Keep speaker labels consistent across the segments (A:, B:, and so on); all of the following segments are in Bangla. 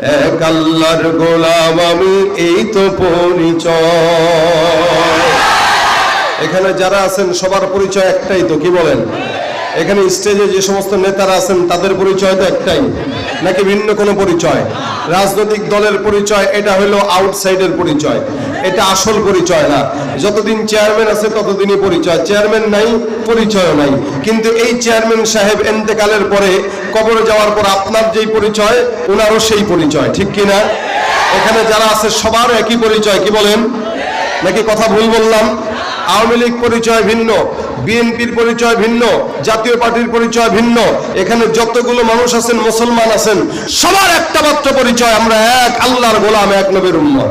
A: এক আল্লাহর গোলাম আমি, এই তো পরিচয়। এখানে যারা আছেন, সবার পরিচয় একটাই তো, কি বলেন? এখানে স্টেজে যে সমস্ত নেতারা আছেন, তাদের পরিচয় তো একটাই। নাকি ভিন্ন কোনো পরিচয়? রাজনৈতিক দলের পরিচয়, এটা হলো আউটসাইডের পরিচয়। এটা আসল পরিচয় না। যতদিন চেয়ারম্যান আছে, ততদিনই পরিচয়। চেয়ারম্যান নাই পরিচয় নাই। কিন্তু এই চেয়ারম্যান সাহেব এন্তেকালের পরে কবরে যাওয়ার পর আপনার যেই পরিচয় ওনারও সেই পরিচয়। ঠিক কি না? এখানে যারা আছে সবার একই পরিচয়। কি বলেন? নাকি কথা ভুল বললাম? আওয়ামী লীগ পরিচয় ভিন্ন, বিএনপির পরিচয় ভিন্ন, জাতীয় পার্টির পরিচয় ভিন্ন। এখানে যতগুলো মানুষ আছেন, মুসলমান আছেন, সবার একটা মাত্র পরিচয়, আমরা এক, আল্লাহর গোলাম, এক নবীর উম্মত।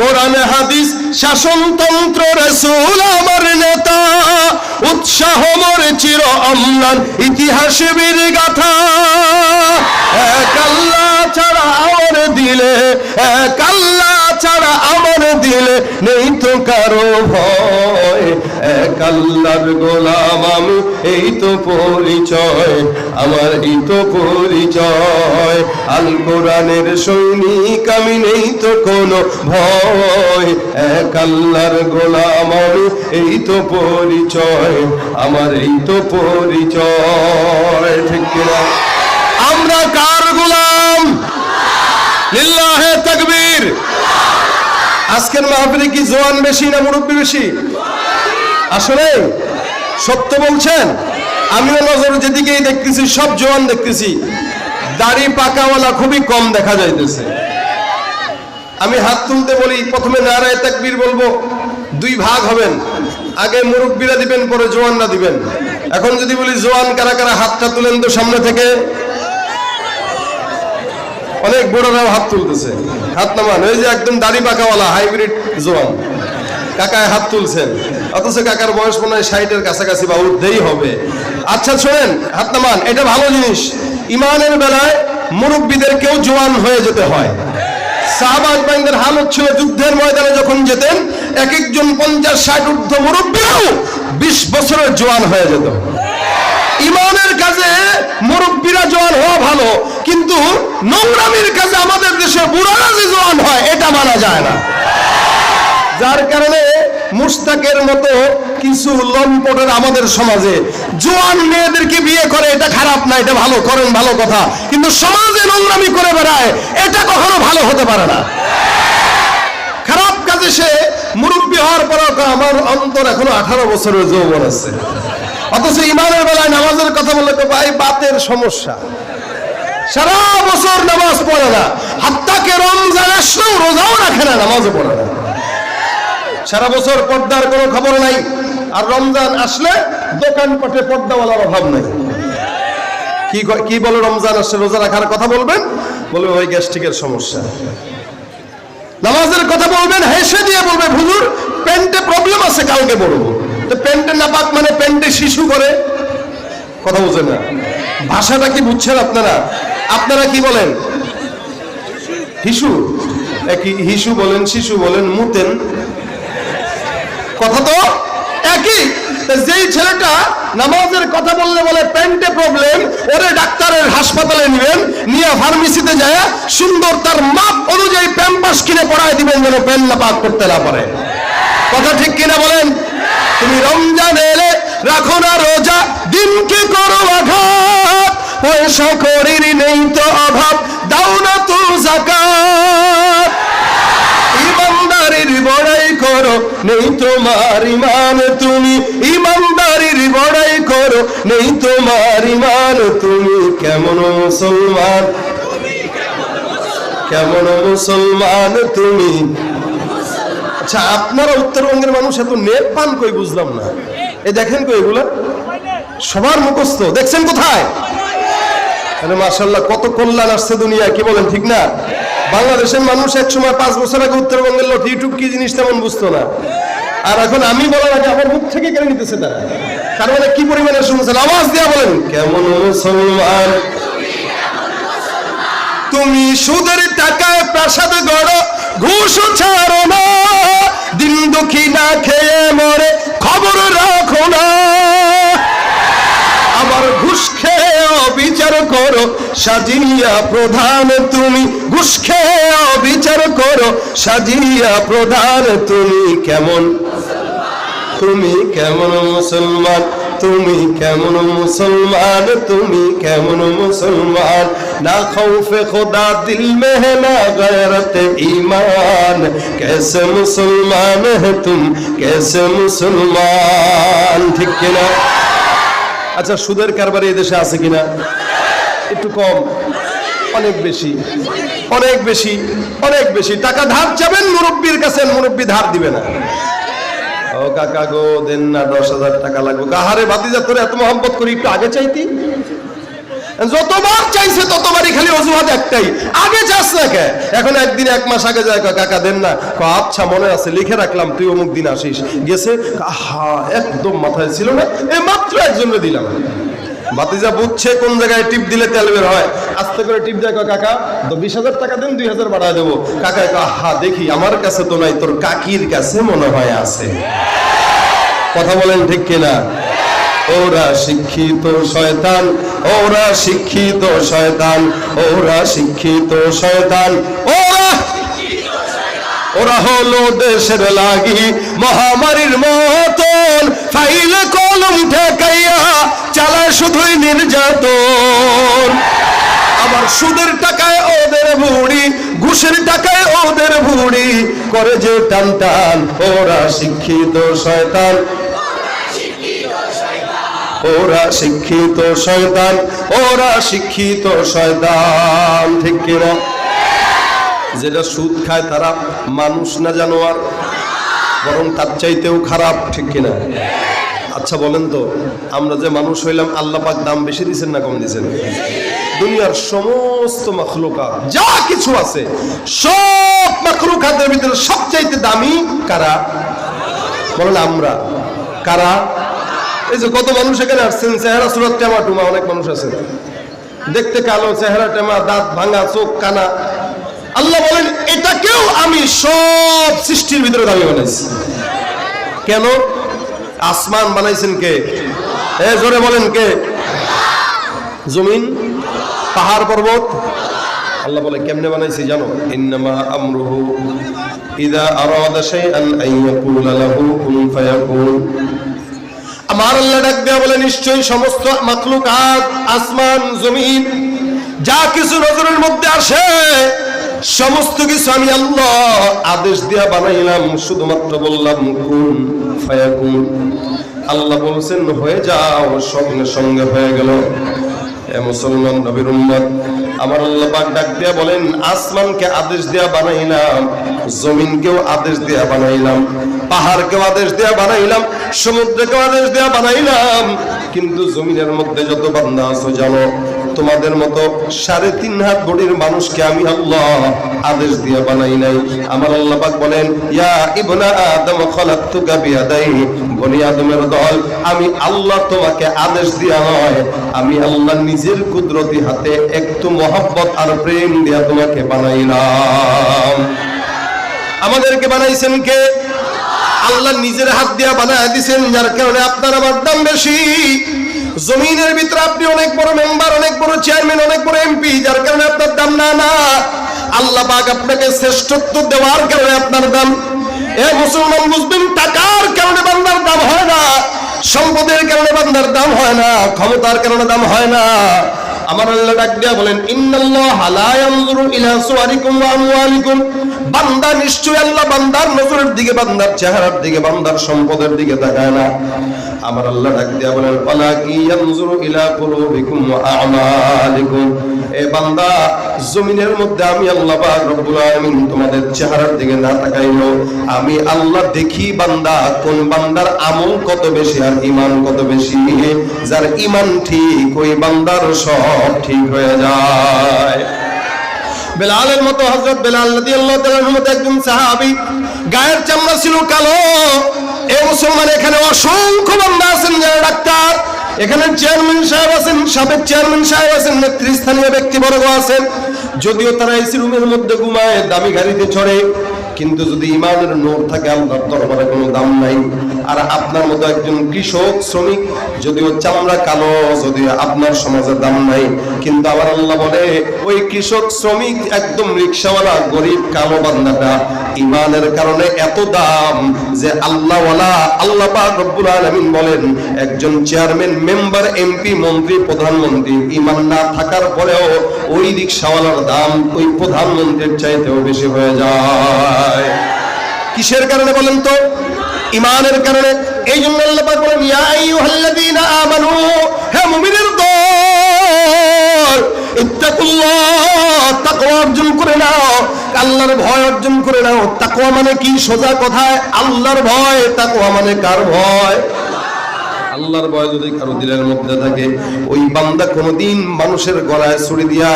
A: কোরআন হাদিস, শাসনতন্ত্র রসুল আমার নেতা, উৎসাহ মোর চির অম্লান, ইতিহাস বীর গাথা। এক আল্লাহ ছাড়া আমার দিলে, এক আল্লাহ ছাড়া দিলে নেই তো কারও ভয়। এক আল্লাহর গোলাম আমি, এই তো পরিচয়, আমার এই তো পরিচয়। আল কোরআনের সৈনিক আমি, নেই তো কোনো ভয়। এক আল্লাহর গোলাম আমি, এই তো পরিচয়, আমার এই তো পরিচয়। ঠিক আমরা কার গোলাম? লিল্লাহে তাকবীর। আজকের মাহফিলে কি জোয়ান বেশি না মুরব্বী বেশি? আসলে সত্য বলছেন, আমিও নজর যেদিকেই দেখতেছি, সব জোয়ান দেখতেছি। দাড়ি পাকাওয়ালা খুবই কম দেখা যাইতেছে। আমি হাত তুলতে বলি, প্রথমে নারায় তাকবীর বলব, দুই ভাগ হবেন। আগে মুরব্বীরা দিবেন, পরে জোয়ানরা দিবেন। এখন যদি বলি, জোয়ান কারা কারা হাতটা তুলেন তো সামনে থেকে অনেক বড়রাও হাত তুলতেছে। হাত নামান, ওই যে একদম দাড়ি পাকাওয়ালা হাইব্রিড জোয়ান। কাকায় হাত তুলছেন। অথচ কাকার বয়স মনে হয় ষাটের কাছাকাছি বা ঊর্ধ্বেই হবে। আচ্ছা শোনেন, হাত নামান, এটা ভালো জিনিস। ইমানের বেলায় মুরব্বীদের কেউ জোয়ান হয়ে যেতে হয়। হয়ে মুরব্বীরা জোয়ান হওয়া ভালো, কিন্তু নোংরামির কাজে আমাদের দেশে বুড়ারা যে জোয়ান হয়, এটা মানা যায় না। যার কারণে মুস্তাকের মতো কিছু লম্পটের আমাদের সমাজে জোয়ান মেয়েদেরকে বিয়ে করে, এটা খারাপ না, এটা ভালো, করেন ভালো কথা। কিন্তু সমাজে নোংরামি করে বেড়ায়, এটা কখনো ভালো হতে পারে না। খারাপ কাজে সে মুরব্বী হওয়ার পর আমার অন্তর এখনও আঠারো বছরের যৌবন আছে। অথচ ইমানের বেলায় নামাজের কথা বললে তো ভাই, বাতের সমস্যা। সারা বছর নামাজ পড়ে না। হাত্তাকে রমজান আসলেও রোজাও রাখে না, নামাজও পড়ে না। সারা বছর পর্দার কোনো খবর নাই। আর রমজান আসলে দোকানপাটে পর্দাওয়ালার অভাব নাই। কি ক- বলো রমজান আসলে রোজা রাখার কথা বলবেন? বলবে, ওই গ্যাস্ট্রিকের সমস্যা। নামাজের কথা বলবেন, হেসে দিয়ে বলবে, হুজুর, প্যান্টে প্রবলেম আছে, কালকে বলব তো প্যান্টে নাপাক মানে প্যান্টে শিশু করে? কথা বুঝেন না। ভাষাটা কি বুঝছেন আপনারা? আপনারা কি বলেন? হিসু? একই হিসু বলেন, শিশু বলেন মুতেন কথা তো একই। যেই ছেলেটা নামাজের কথা বললে বলে, প্যান্টে প্রবলেম, ওরে ডাক্তারের হাসপাতালে নেবেন, নিয়ে ফার্মেসিতে যায়, সুন্দর তার মাপ অনুযায়ী প্যাম্পাস কিনে পড়ায় দিবেন যেন প্যান না পাক করতে না পারে। কথা ঠিক কিনা বলেন? তুমি রমজান এলে রাখো না রোজা, দিনকে করো আঘাত। নেই তো অভাব, দাও না তো জাকাত। ইমানদারির বড়াই করো, নেই তোমার ইমান তুমি। ইমানদারির বড়াই করো, নেই তোমার ইমান তুমি। কেমন মুসলমান? কেমন মুসলমান তুমি? আচ্ছা আপনারা উত্তরবঙ্গের মানুষ এত নেট পান কই বুঝলাম না। এই দেখেন কই এগুলা? সবার মুখস্থ। দেখছেন কোথায়? আরে মাশাল্লাহ কত কল্যাণ আসছে দুনিয়া কি বলেন, ঠিক না? বাংলাদেশের মানুষ এক সময় পাঁচ বছর আগে উত্তরবঙ্গের লোক ইউটিউব কি জিনিস তেমন বুঝতো না। আর এখন আমি বলার আগে আমার মুখ থেকে কেড়ে নিতেছে তারা। তার মানে কি পরিমাণে শুনছেন? আওয়াজ দিয়া বলেন। কেমন মুসলমান? তুমি সুদের টাকায় প্রাসাদ গড়, ঘুষ ছাড়ো না। দিন দুঃখী না খেয়ে মরে খবর রাখো না। আবার ঘুষ বিচার করো সাজিয়া প্রধান তুমি ঘুষ খেয়ে বিচার করো সাজিয়া প্রধান তুমি কেমন তুমি কেমন মুসলমান তুমি কেমন মুসলমান তুমি কেমন মুসলমান না খৌফে খোদা দিল में है ना गैरत ईमान कैसे मुसलमान है तुम कैसे मुसलमान ঠিক কিনা আচ্ছা সুদের কারবারে এই দেশে আছে কিনা একটু কম। অনেক বেশি। অনেক বেশি। অনেক বেশি। টাকা ধার যাবেন মুরব্বীর কাছে মুরব্বী ধার দিবে না। ও কাকা গো, দেন না, দশ হাজার টাকা লাগবে। কাহারে ভাতিজা, তোর এত মহব্বত করি, একটু আগে চাইতি? যতবার চাইছে, ততবারই খালি অজুহাত একটাই। আগে চাস না কে? এখন একদিন, এক মাস আগে যায় কাকা, দেন না। আচ্ছা মনে আছে, লিখে রাখলাম, তুই অমুক দিন আসিস। গেছে হা একদম মাথায় ছিল না। এই মাত্র একজনকে দিলাম। ভাতিজা বুঝছে কোন জায়গায় টিপ দিলে তেল বের হয়। আস্তে করে টিপ দেয় কাকা বিশ হাজার টাকা দেন, দুই হাজার বাড়ায় দেবো। কাকা হা দেখি, আমার কাছে তো নাই, তোর কাকির কাছে মনে হয় আছে। কথা বলেন ঠিক কিনা? ওরা শিক্ষিত শয়তান, ওরা শিক্ষিত শয়তান, ওরা শিক্ষিত শয়তান, ওরা ওরা হলো দেশের লাগি মহামারীর মতন। ফাইলে কলম ঠেকাইয়া চালায় শুধুই নির্যাতন। আবার সুদের টাকায় ওদের ভুড়ি, ঘুষের টাকায় ওদের ভুড়ি, করে যে টান টান, ওরা শিক্ষিত শয়তান। ওরা শিক্ষিত শয়তান, ওরা শিক্ষিত শয়তান, ঠিক কিনা যেটা সুদ খায় তারা মানুষ না জানোয়ার, বরং তার চাইতেও খারাপ, ঠিক কিনা আচ্ছা বলেন তো, আমরা যে মানুষ হইলাম, আল্লাহ পাক দাম বেশি দিছেন না কম দিছেন? দুনিয়ার সমস্ত মখলুকা যা কিছু আছে, সব মখলুকাতের ভিতরে সবচাইতে দামি কারা? বলেন আমরা। কারা? এই যে কত মানুষ এখানে আসছেন, চেহারা, সুরত, টেমা, টুমা, অনেক মানুষ আছেন। দেখতে কালো, চেহারা, টেমা, দাঁত ভাঙা, চোখ, কানা। আল্লাহ বলেন এটাকেও আমি সব সৃষ্টির ভিতরে দামি বানাইছি। কেন? আসমান বানাইছেন কে? এ, জোরে বলেন কে? জমিন? পাহাড় পর্বত? আল্লাহ বলে, কেমনে বানাইছি জানো? ইন্নামা আমরুহু ইদা আরাদা শাইআন আন ইয়াকুলা লাহু কুন ফায়াকুন। আমার আল্লাহ ডাক দেয়া বলে, নিশ্চয়ই সমস্ত মাখলুকাত, আসমান, জমিন, যা কিছু নজরের মধ্যে আসে, সমস্ত কিছু আমি আল্লাহ আদেশ দিয়া বানাইলাম, শুধুমাত্র বললাম আল্লাহ বলছেন, হয়ে যাও, সঙ্গে সঙ্গে হয়ে গেল। এ মুসলমান নবীর উম্মত। আমার আল্লাহ পাক ডাক দিয়া বলেন, আসমানকে আদেশ দেয়া বানাইলাম, জমিনকেও আদেশ দেয়া বানাইলাম, পাহাড়কেও আদেশ দেয়া বানাইলাম, সমুদ্রকেও আদেশ দেয়া বানাইলাম। কিন্তু জমিনের মধ্যে যত বান্দা আছো, জানো তোমাদের মতো সাড়ে তিন হাত বডির মানুষকে আমি আল্লাহ আদেশ দিয়ে বানাই নাই। আমার আল্লাহ পাক বলেন, ইয়া ইবনা আদম, খলাকতুকা বিয়াদাইহি। বনি আদমের দল, আমি আল্লাহ তোমাকে আদেশ দিয়া নয়, আমি আল্লাহ নিজের কুদরতি হাতে একটু মহব্বত আর প্রেম দিয়া তোমাকে বানাইলাম। আমাদেরকে বানাইছেন কে? আল্লাহ নিজের হাত দিয়া বানায় দিছেন, যার কারণে আপনার আমার দাম বেশি। জমিনের ভিতরে আপনি অনেক বড় মেম্বার, অনেক বড় চেয়ারম্যান, অনেক বড় এমপি যার কারণে আপনার দাম না না। আল্লাহ পাক আপনাকে শ্রেষ্ঠত্ব দেওয়ার কারণে আপনার দাম। এ মুসলমান বুঝবেন, টাকার কারণে বান্দার দাম হয় না, সম্পদের কারণে বান্দার দাম হয় না, ক্ষমতার কারণে দাম হয় না। আমার আল্লাহ ডাক দিয়া বলেন, ইন্নাল্লাহ লা ইলা সুওয়ারিকুম ওয়া আমওয়ালিকুম। বান্দা নিশ্চয় আল্লাহ বান্দার নজরের দিকে, বান্দার চেহারার দিকে, বান্দার সম্পদের দিকে তাকায় না। আমার আল্লাহ ডাক দিয়া বলেন, ওয়ালা কি ইয়ানজুরু ইলা কুলুবিকুম ওয়া আমালিকুম। এ বান্দা, জমিনের মধ্যে আমি আল্লাহ পাক রব্বুল আলামিন তোমাদের চেহারার দিকে না তাকাইলো আমি আল্লাহ দেখি বান্দা, কোন বান্দার আমল কত বেশি আর ইমান কত বেশি। যার ইমান ঠিক, ওই বান্দার সব ঠিক হয়ে যায়। বেলালের মতো হযরত বেলাল রাদিয়াল্লাহু তাআলার মতো একজন সাহাবী, গায়ের চামড়া ছিল কালো এ মুসলমান, এখানে অসংখ্য বন্ধা আছেন যারা ডাক্তার। এখানে চেয়ারম্যান সাহেব আছেন, সাবেক চেয়ারম্যান সাহেব আছেন, নেতৃস্থানীয় ব্যক্তিবর্গ আছেন। যদিও তারা এসি রুমের মধ্যে ঘুমায়, দামি গাড়িতে চড়ে, কিন্তু যদি ইমানের নোর থাকে, আল্লাহর দরবারে কোনো দাম নাই। আর আপনার মতো একজন কৃষক, শ্রমিক, যদিও চামড়া কালো, যদিও আপনার সমাজে দাম নাই, কিন্তু আবার আল্লাহ বলে, ওই কৃষক, শ্রমিক, একদম রিক্সাওয়ালা, গরিব, কালো বান্দাটা ইমানের কারণে এত দাম যে আল্লাহওয়ালা, আল্লাহ রব্বুল আলামিন বলেন, একজন চেয়ারম্যান, মেম্বার, এমপি, মন্ত্রী, প্রধানমন্ত্রী ইমান না থাকার পরেও ওই রিক্সাওয়ালার দাম ওই প্রধানমন্ত্রীর চাইতেও বেশি হয়ে যায়। কিসের কারণে বলেন তো? ইমানের কারণে এই জন্য আল্লাহ পাক করে নাও, আল্লাহর ভয় অর্জন করে নাও। মানে কি? সোজা কথায়, আল্লাহর ভয়, তাকওয়া মানে কার ভয়? আল্লাহর ভয় যদি কারও দিলের মধ্যে থাকে, ওই বান্দা কোনোদিন মানুষের গলায় ছুরি দিয়া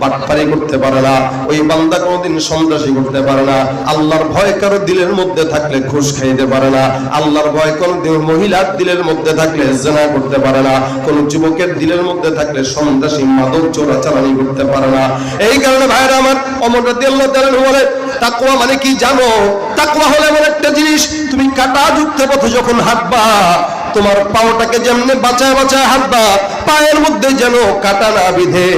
A: বাটপারি করতে পারে না, ওই বান্দা কোনোদিন সন্ত্রাসী করতে পারে না, আল্লাহর ভয় কারও দিলের মধ্যে থাকলে ঘুষ খাইতে পারে না, আল্লাহর ভয় কোনোদিন মহিলার দিলের মধ্যে থাকলে জেনা করতে পারে না, কোন যুবকের দিলের মধ্যে থাকলে সন্ত্রাসী, মাদক চোরাচালানি করতে পারে না। এই কারণে ভাইরা আমার অমর রাদিয়াল্লাহু তাআলা বলে, তাকওয়া মানে কি জানো? তাকওয়া হলো এমন একটা জিনিস, তুমি কাটা যুক্ত পথে যখন হাঁটবা তোমার পাওটাকে যেমনি বাঁচায় বাঁচায় হাঁটবা পায়ের মধ্যে যেন কাটা না বিধে,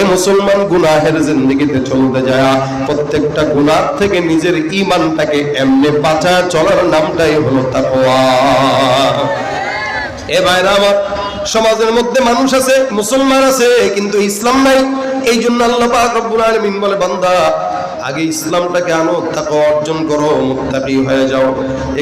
A: এ মুসলমান গুনাহের জিন্দগিতে চলতে যায়। প্রত্যেকটা গুনাহ থেকে নিজের ইমানটাকে এমনি বাঁচায় চলার নামটাই হলো তাকওয়া। এ ভাইরা আমার, সমাজের মধ্যে মানুষ আছে, মুসলমান আছে, কিন্তু ইসলাম নাই। এই জন্য আল্লাহ বলে, বান্দা আগে ইসলামটাকে আনো তাকে অর্জন করো মুত্তাকি হয়ে যাও।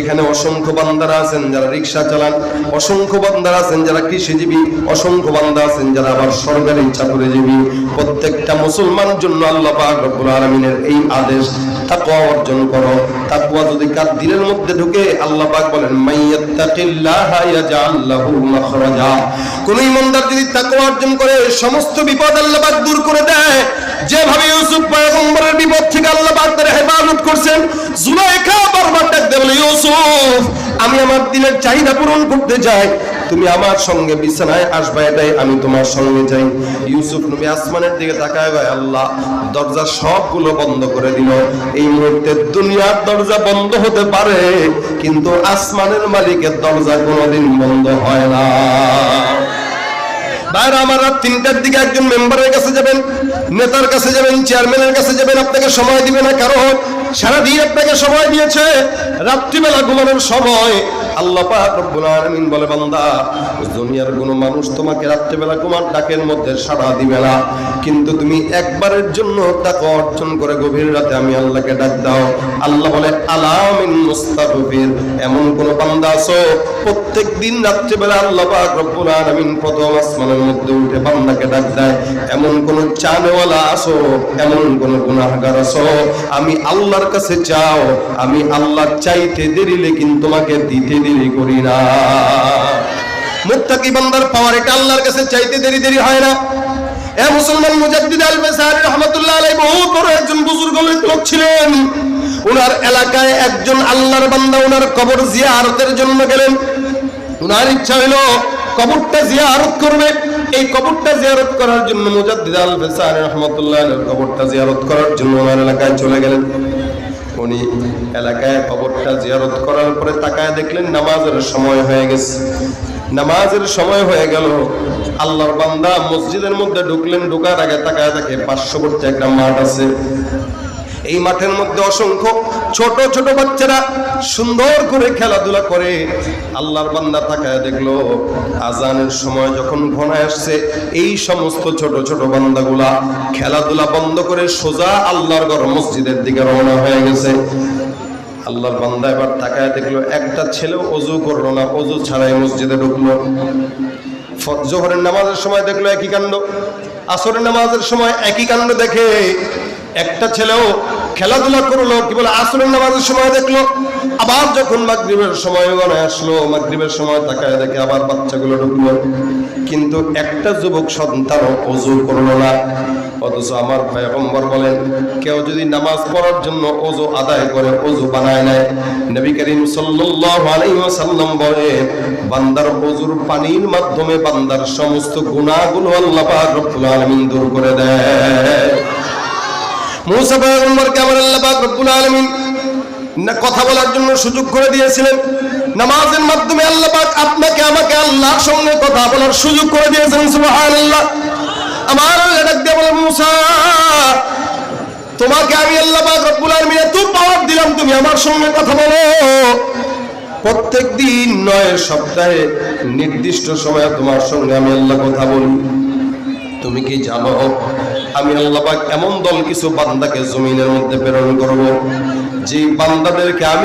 A: এখানে অসংখ্য বান্দারা আছেন যারা রিক্সা চালান, অসংখ্য বান্দারা আছেন যারা কৃষিজীবী, অসংখ্য বান্দা আছেন যারা আবার সরকারি চাকরিজীবী। প্রত্যেকটা মুসলমানের জন্য আল্লাহ পাক আলামিনের এই আদেশ, তাকওয়া অর্জন করো। তাকওয়া যদি কার দিলের মধ্যে ঢুকে, আল্লাহ পাক বলেন কোন ইমানদার যদি তাকওয়া অর্জন করে, সমস্ত বিপদ আল্লাহ দূর করে দেয়। যেভাবে ইউসুফ পয়গম্বরের বিপদ থেকে আল্লাহ হেফাজত করছেন। বারবার ইউসুফ, আমি আমার দিলের চাহিদা পূরণ করতে তুমি আমার সঙ্গে বিছানায় আসবে, এটাই আমি তোমার সঙ্গে চাই। ইউসুফ আসমানের দিকে তাকায়, ভাই আল্লাহ, দরজা সবগুলো বন্ধ করে দিল। এই মুহূর্তে দুনিয়ার দরজা বন্ধ হতে পারে, কিন্তু আসমানের মালিকের দরজা কোনোদিন বন্ধ হয় না। বাইরে আমার রাত তিনটার দিকে একজন মেম্বারের কাছে যাবেন, নেতার কাছে যাবেন, চেয়ারম্যানের কাছে যাবেন, আপনাকে সময় দিবে না, কারণ সারাদিন আপনাকে সময় দিয়েছে, রাত্রিবেলা ঘুমানোর সময়। কিন্তু তুমি একবারের জন্য তাকে অর্জন করে গভীর রাতে আমি আল্লাহকে ডাক দাও। আল্লাহ বলে, আলামিন এমন কোন বান্দা আছো? প্রত্যেক দিন রাত্রিবেলা প্রথম আসমানের মধ্যে উঠে ডাক দেয়। এমন কোন চানওয়ালা এমন কোন আমি আল্লাহর কাছে চাও, আমি আল্লাহ চাইতে দেরিলে কিন্তু তোমাকে দিতে দেরি করি না। মুত্তাকি বান্দার পাওয়ার এটা আল্লাহর কাছে চাইতে দেরি দেরি হয় না। এ মুসলমান মুজাদ্দিদ আল বেসারি রহমাতুল্লাহ আলাইহি বহুত বড় একজন বুজুর্গ লোক ছিলেন। ওনার এলাকায় একজন আল্লাহর বান্দা ওনার কবর জিয়ারতের জন্য গেলেন। ওনার ইচ্ছা হলো কবরটা জিয়ারত করবে। এই কবরটা জিয়ারত করার জন্য মুজাদ্দিদ আল বেসারি রহমাতুল্লাহ কবরটা জিয়ারত করার জন্য ওনার এলাকায় চলে গেলেন। উনি এলাকায় কবরটা জিয়ারত করার পরে তাকায় দেখলেন নামাজের সময় হয়ে গেছে। নামাজের সময় হয়ে গেল। আল্লাহর বান্দা মসজিদের মধ্যে ঢুকলেন, ঢুকার আগে তাকায় দেখে পার্শ্ববর্তী একটা মাঠ আছে। এই মাঠের মধ্যে অসংখ্য ছোট ছোট বাচ্চারা সুন্দর করে খেলাধুলা করে। আল্লাহর বান্দা তাকায় দেখল, আজানের সময় যখন ঘনায় আসছে, এই সমস্ত ছোট ছোট বান্দাগুলা খেলাধুলা বন্ধ করে সোজা আল্লাহর ঘর মসজিদের দিকে রওনা হয়ে গেছে। আল্লাহর বান্দা এবার তাকায় দেখল, একটা ছেলেও অজু করল না, অজু ছাড়াই মসজিদে ঢুকলো। জোহরের নামাজের সময় দেখল একই কাণ্ড, আসরের নামাজের সময় একই কাণ্ড দেখে একটা ছেলেও খেলাধুলা করল, কি বলে, আসরের নামাজের সময় দেখল, আবার যখন মাগরিবের সময় গনে আসলো, মাগরিবের সময় তাকায় দেখে আবার বাচ্চাগুলো ঢুকলো। কিন্তু একটা যুবক সন্তান অজু করল না। অথচ আমার ভাই পয়গম্বর বলেন, কেউ যদি নামাজ পড়ার জন্য অজু আদায় করে, অজু বানায় নেয়, নবী করিম ওয়াসাল্লাম বলে, বান্দার অজুর পানির মাধ্যমে বান্দার সমস্ত গুনাহগুলো আল্লাহ রব্বুল আলামিন দূর করে দেয়। আমার না কথা বলার জন্য সুযোগ করে দিয়েছিলেন। নামাজের মাধ্যমে আল্লাহ পাক আপনাকে, আমাকে আল্লাহর সঙ্গে কথা বলার সুযোগ করে দিয়েছেন আমার আল্লাহ তোমাকে আমি আল্লাহ দিলাম, তুমি আমার সঙ্গে কথা বলো। প্রত্যেক দিন নয়, সপ্তাহে নির্দিষ্ট সময়ে তোমার সঙ্গে আমি আল্লাহ কথা বলি। তুমি কি জানো? আমি আল্লাহ এমন দল কিছু বান্দাকে জমিনের মধ্যে প্রেরণ করব যে বান্দাদেরকে আমি